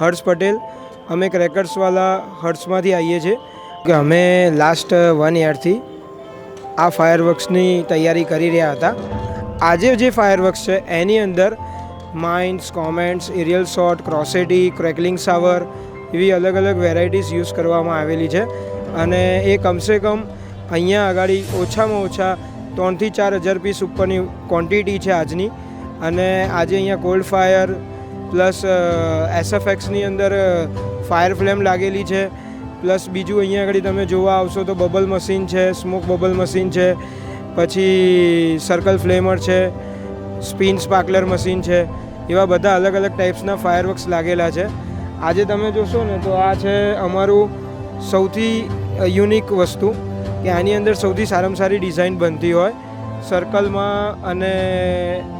હર્ષ પટેલ. અમે ક્રેકર્સવાલા હર્ષમાંથી આવીએ છીએ કે અમે લાસ્ટ વન યરથી આ ફાયરવર્ક્સની તૈયારી કરી રહ્યા હતા. આજે જે ફાયરવર્ક્સ છે, એની અંદર mines comets aerial shot crossette crackling shower એવી અલગ અલગ વેરાયટીઝ યુઝ કરવામાં આવેલી છે. અને એ કમસે કમ અહીંયા આગળ ઓછામાં ઓછા ત્રણથી ચાર હજાર પીસ ઉપરની ક્વોન્ટિટી છે આજની. અને આજે અહીંયા કોલ્ડ ફાયર પ્લસ એસએફએક્સની અંદર ફાયર ફ્લેમ લાગેલી છે. પ્લસ બીજું અહીંયા આગળ તમે જોવા આવશો તો બબલ મશીન છે સ્મોક બબલ મશીન છે, પછી સર્કલ ફ્લેમર છે સ્પિન સ્પાર્કલર મશીન છે. એવા બધા અલગ અલગ ટાઈપ્સના ફાયરવર્ક્સ લાગેલા છે. આજે તમે જોશો ને તો આ છે અમારું સૌથી યુનિક વસ્તુ કે આની અંદર સૌથી સારામાં સારી ડિઝાઇન બનતી હોય. સર્કલમાં અને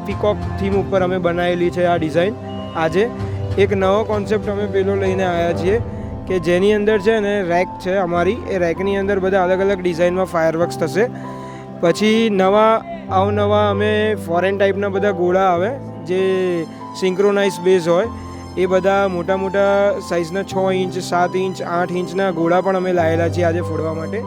પીકોક થીમ ઉપર અમે બનાવેલી છે આ ડિઝાઇન આજે એક નવો કોન્સેપ્ટ અમે પેલો લઈને આવ્યા છીએ કે જેની અંદર છે ને રેક છે અમારી. એ રેકની અંદર બધા અલગ અલગ ડિઝાઇનમાં ફાયરવર્ક્સ થશે. પછી નવા, અવનવા અમે ફોરેન ટાઈપના બધા ગોળા આવે, જે સિંક્રોનાઇઝ બેઝ હોય, એ બધા મોટા મોટા સાઇઝના છ ઇંચ, સાત ઇંચ, આઠ ઇંચના ગોળા પણ અમે લાવેલા છીએ આજે ફોડવા માટે.